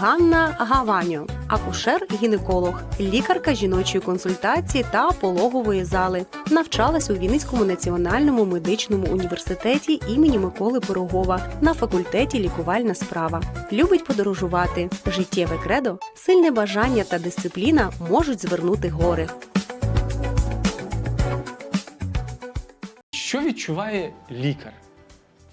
Ганна Гаваньо, акушер-гінеколог, лікарка жіночої консультації та пологової зали. Навчалась у Вінницькому національному медичному університеті імені Миколи Пирогова на факультеті лікувальна справа. Любить подорожувати. Життєве кредо, сильне бажання та дисципліна можуть звернути гори. Що відчуває лікар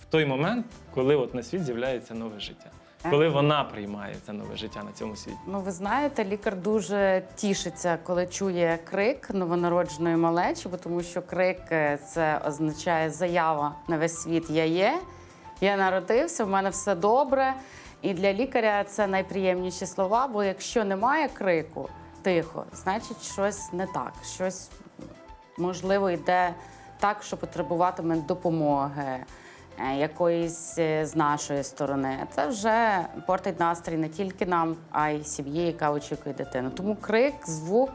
в той момент, коли от на світ з'являється нове життя? Коли вона приймає це нове життя на цьому світі? Ну, ви знаєте, лікар дуже тішиться, коли чує крик новонародженої малечі, бо тому що крик е, це означає заява на весь світ Я є, я народився, в мене все добре. І для лікаря це найприємніші слова, бо якщо немає крику тихо, значить щось не так, щось можливо йде так, що потребуватиме допомоги. Е, Якоїсь е, з нашої сторони це вже портить настрій не тільки нам, а й сім'ї, яка очікує дитину. Тому крик, звук,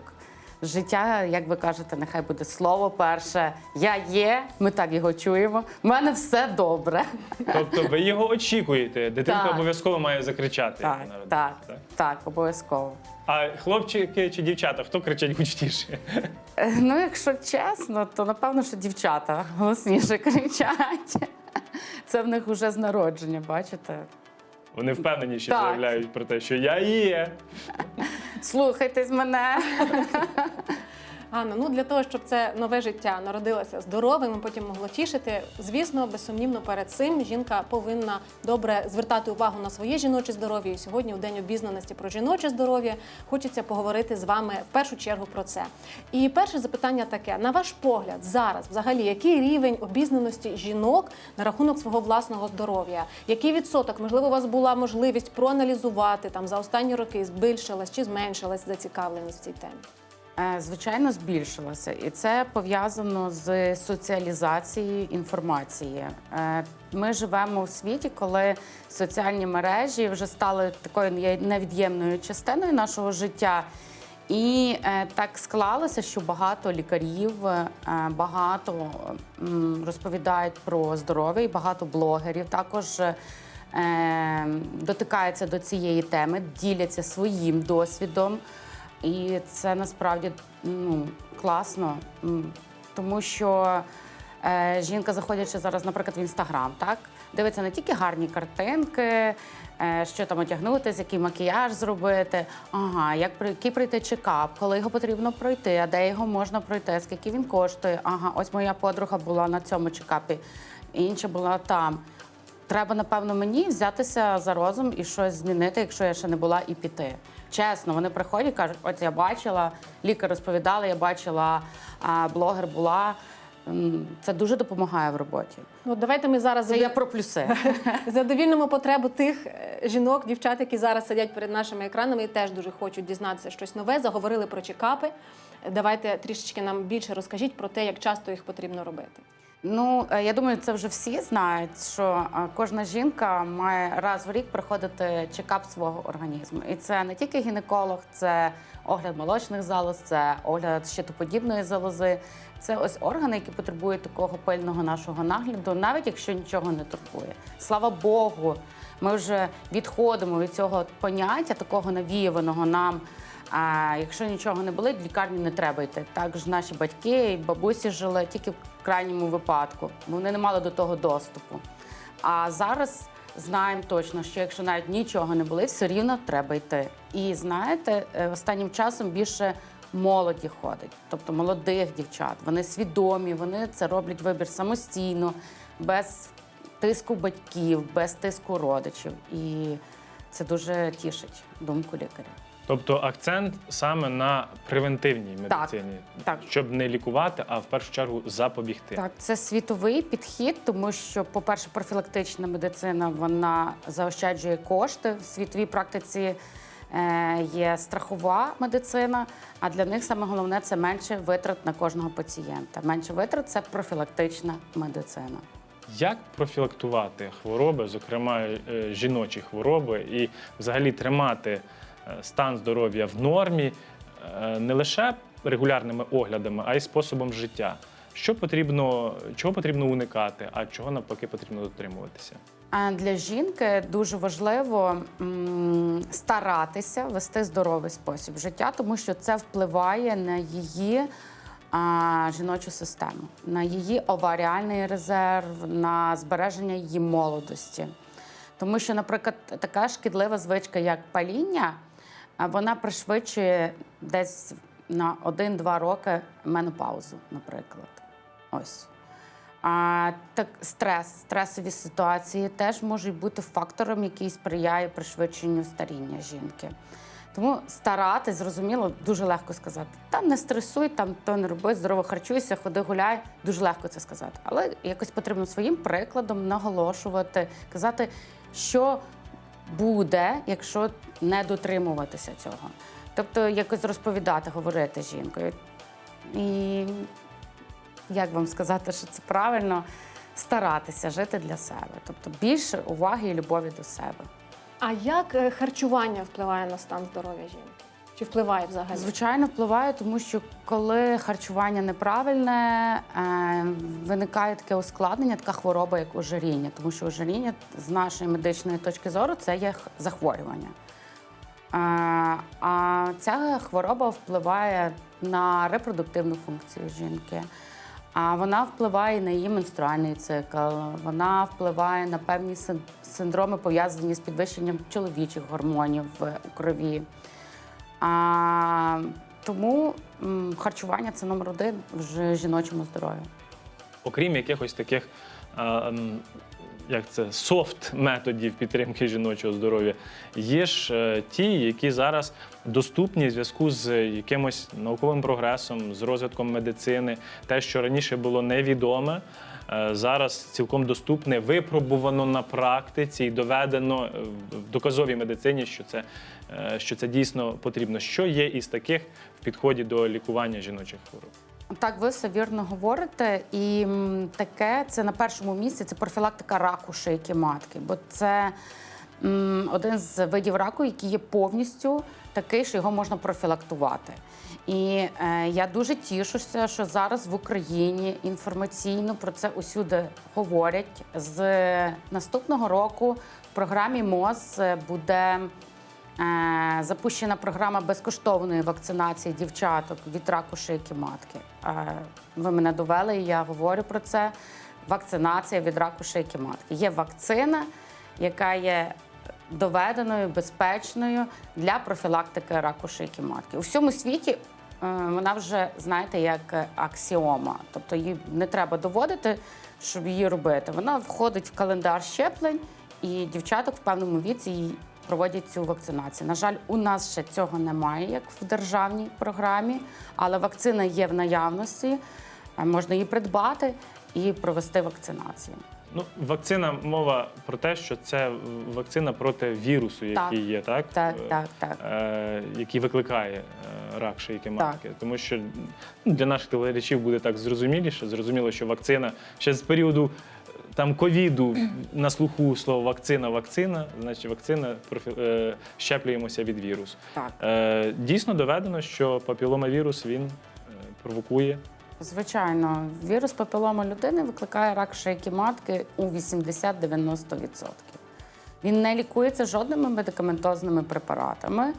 життя, як ви кажете, нехай буде слово перше. Я є, ми так його чуємо. У мене все добре. Тобто ви його очікуєте, дитинка Так. обов'язково має закричати. як Так, народиться, так, так, обов'язково. А хлопчики чи дівчата, хто кричать гучніше? Е, Ну, якщо чесно, то напевно, що дівчата голосніше кричать. Це в них вже з народження, бачите? Вони впевненіші Так. заявляють про те, що я є. Слухайтесь мене. Ганна, ну для того, щоб це нове життя народилося здоровим, і потім могло тішити. Звісно, безсумнівно, перед цим жінка повинна добре звертати увагу на своє жіноче здоров'я. І сьогодні, у день обізнаності про жіноче здоров'я, хочеться поговорити з вами в першу чергу про це. І перше запитання таке: на ваш погляд, зараз взагалі який рівень обізнаності жінок на рахунок свого власного здоров'я? Який відсоток? Можливо, у вас була можливість проаналізувати там за останні роки, збільшилась чи зменшилась зацікавленість в цій темі? Е, Звичайно, збільшилося, і це пов'язано з соціалізацією інформації. Е, Ми живемо у світі, коли соціальні мережі вже стали такою невід'ємною частиною нашого життя. І е, так склалося, що багато лікарів, багато розповідають про здоров'я, і багато блогерів також дотикаються до цієї теми, діляться своїм досвідом. І це насправді ну, класно, тому що е, жінка, заходячи зараз, наприклад, в інстаграм, так дивиться не тільки гарні картинки, е, що там одягнутися, який макіяж зробити, ага, як який пройти чекап, коли його потрібно пройти, а де його можна пройти, скільки він коштує. Ага, ось моя подруга була на цьому чекапі, інша була там. Треба, напевно, мені взятися за розум і щось змінити, якщо я ще не була, і піти. Чесно, вони приходять, кажуть, от я бачила, лікар розповідала, я бачила, блогер була. Це дуже допомагає в роботі. Ну, давайте ми зараз Це задов- я про плюси. задовільнимо потребу тих е, жінок, дівчат, які зараз сидять перед нашими екранами і теж дуже хочуть дізнатися щось нове. Заговорили про чекапи. Давайте трішечки нам більше розкажіть про те, як часто їх потрібно робити. Ну, е, я думаю, це вже всі знають, що е, кожна жінка має раз в рік проходити чекап свого організму. І це не тільки гінеколог, це огляд молочних залоз, це огляд щитоподібної залози. Це ось органи, які потребують такого пильного нашого нагляду, навіть якщо нічого не турбує. Слава Богу, ми вже відходимо від цього поняття, такого навіюваного нам. А якщо нічого не болить, в лікарню не треба йти. Так ж наші батьки і бабусі жили тільки в крайньому випадку, вони не мали до того доступу. А зараз знаємо точно, що якщо навіть нічого не болить, все рівно треба йти. І знаєте, е, останнім часом більше молоді ходить, тобто молодих дівчат. Вони свідомі, вони це роблять вибір самостійно, без тиску батьків, без тиску родичів. І це дуже тішить думку лікаря. Тобто акцент саме на превентивній медицині, так. щоб не лікувати, а в першу чергу запобігти. Так, це світовий підхід, тому що, по-перше, профілактична медицина вона заощаджує кошти. В світовій практиці е, є страхова медицина, а для них саме головне це менше витрат на кожного пацієнта. Менше витрат це профілактична медицина. Як профілактувати хвороби, зокрема е, жіночі хвороби, і взагалі тримати стан здоров'я в нормі е, не лише регулярними оглядами, а й способом життя? Що потрібно, чого потрібно уникати, а чого навпаки потрібно дотримуватися? А для жінки дуже важливо старатися вести здоровий спосіб життя, тому що це впливає на її а, жіночу систему, на її оваріальний резерв, на збереження її молодості. Тому що, наприклад, така шкідлива звичка, як паління, вона пришвидшує десь на 1-2 роки менопаузу, наприклад. Ось. А так стрес, стресові ситуації теж можуть бути фактором, який сприяє пришвидшенню старіння жінки. Тому старатись, зрозуміло, дуже легко сказати. Та не стресуй, там то не роби, здорово харчуйся, ходи гуляй. Дуже легко це сказати. Але якось потрібно своїм прикладом наголошувати, казати, що буде, якщо не дотримуватися цього. Тобто якось розповідати, говорити жінкою. І як вам сказати, що це правильно старатися жити для себе, тобто більше уваги і любові до себе. А як е, харчування впливає на стан здоров'я жінки? Чи впливає взагалі? Звичайно, впливає, тому що коли харчування неправильне, е, виникає таке ускладнення, така хвороба, як ожиріння, тому що ожиріння з нашої медичної точки зору це є захворювання. Е, А ця хвороба впливає на репродуктивну функцію жінки. А вона впливає на її менструальний цикл, вона впливає на певні синдроми, пов'язані з підвищенням чоловічих гормонів в крові. А, тому м, харчування це номер один в жіночому здоров'ю. Окрім якихось таких, а, як це, софт методів підтримки жіночого здоров'я, є ж е, ті, які зараз доступні в зв'язку з якимось науковим прогресом, з розвитком медицини. Те, що раніше було невідоме, зараз цілком доступне, випробувано на практиці і доведено е, в доказовій медицині, що це, е, що це дійсно потрібно. Що є із таких в підході до лікування жіночих хвороб? Так, ви все вірно говорите. І таке це на першому місці це профілактика раку шийки матки, бо це один з видів раку, який є повністю такий, що його можна профілактувати. І е, я дуже тішуся, що зараз в Україні інформаційно про це усюди говорять. З наступного року в програмі МОЗ буде Е, Запущена програма безкоштовної вакцинації дівчаток від раку шийки матки. Е, Ви мене довели, і я говорю про це. Вакцинація від раку шийки матки. Є вакцина, яка є доведеною, безпечною для профілактики раку шийки матки. У всьому світі е, вона вже, знаєте, як е, аксіома. Тобто її не треба доводити, щоб її робити. Вона входить в календар щеплень, і дівчаток в певному віці її проводять цю вакцинацію. На жаль, у нас ще цього немає, як в державній програмі, але вакцина є в наявності, е, можна її придбати і провести вакцинацію. Ну, вакцина мова про те, що це вакцина проти вірусу, Так. який є, так? Так, Е, так, так. Е, який викликає е, рак шийки матки. Тому що ну, для наших телеглядачів буде так зрозуміліше. Зрозуміло, що вакцина ще з періоду е, там ковіду на слуху слово вакцина, вакцина, значить вакцина профі- е, щеплюємося від вірусу. Так. Е, дійсно доведено, що папіломавірус він е, провокує Звичайно, вірус папіломи людини викликає рак шийки матки у 80-90%. Він не лікується жодними медикаментозними препаратами,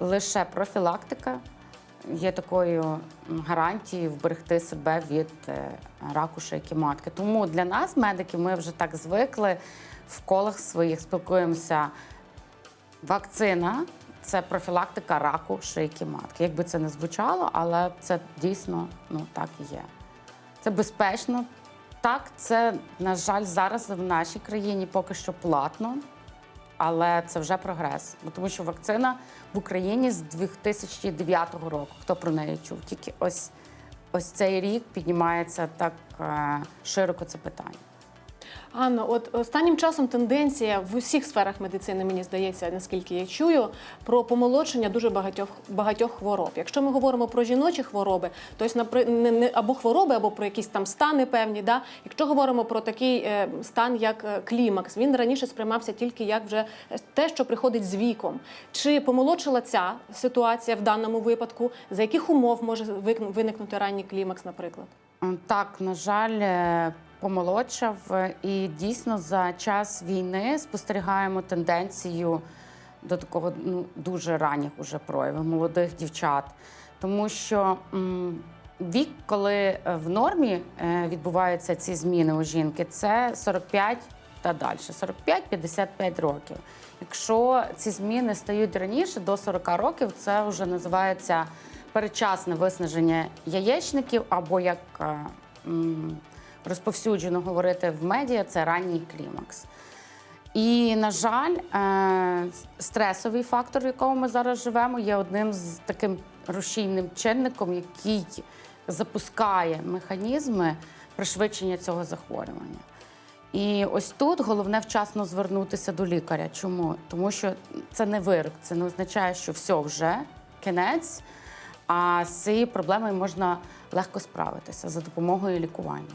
лише профілактика є такою гарантією вберегти себе від е, раку шийки матки. Тому для нас, медиків, ми вже так звикли в колах своїх спілкуємося. Вакцина це профілактика раку шийки матки. Як би це не звучало, але це дійсно ну, так і є. Це безпечно. Так, це, на жаль, зараз в нашій країні поки що платно, але це вже прогрес. Бо Тому що вакцина в Україні з 2009 року. Хто про неї чув? Тільки ось, ось цей рік піднімається так е, широко це питання. Анно, от останнім часом тенденція в усіх сферах медицини, мені здається, наскільки я чую, про помолодшення дуже багатьох багатьох хвороб. Якщо ми говоримо про жіночі хвороби, то напри... не, або хвороби, або про якісь там стани певні. Да? Якщо говоримо про такий е, стан, як е, клімакс, він раніше сприймався тільки як вже те, що приходить з віком. Чи помолодшила ця ситуація в даному випадку? За яких умов може виникнути ранній клімакс, наприклад? Так, на жаль, е, помолодшав. Е, І дійсно за час війни спостерігаємо тенденцію до такого ну, дуже ранніх уже проявів молодих дівчат. Тому що м, вік, коли е, в нормі е, відбуваються ці зміни у жінки, це 45 та далі, 45-55 років. Якщо ці зміни стають раніше, до 40 років, це вже називається передчасне виснаження яєчників, або як м, розповсюджено говорити в медіа, це ранній клімакс. І, на жаль, е, стресовий фактор, в якому ми зараз живемо, є одним з таким рушійним чинником, який запускає механізми пришвидшення цього захворювання. І ось тут головне вчасно звернутися до лікаря. Чому? Тому що це не вирок, це не означає, що все вже кінець, а з цією проблемою можна легко справитися за допомогою лікування.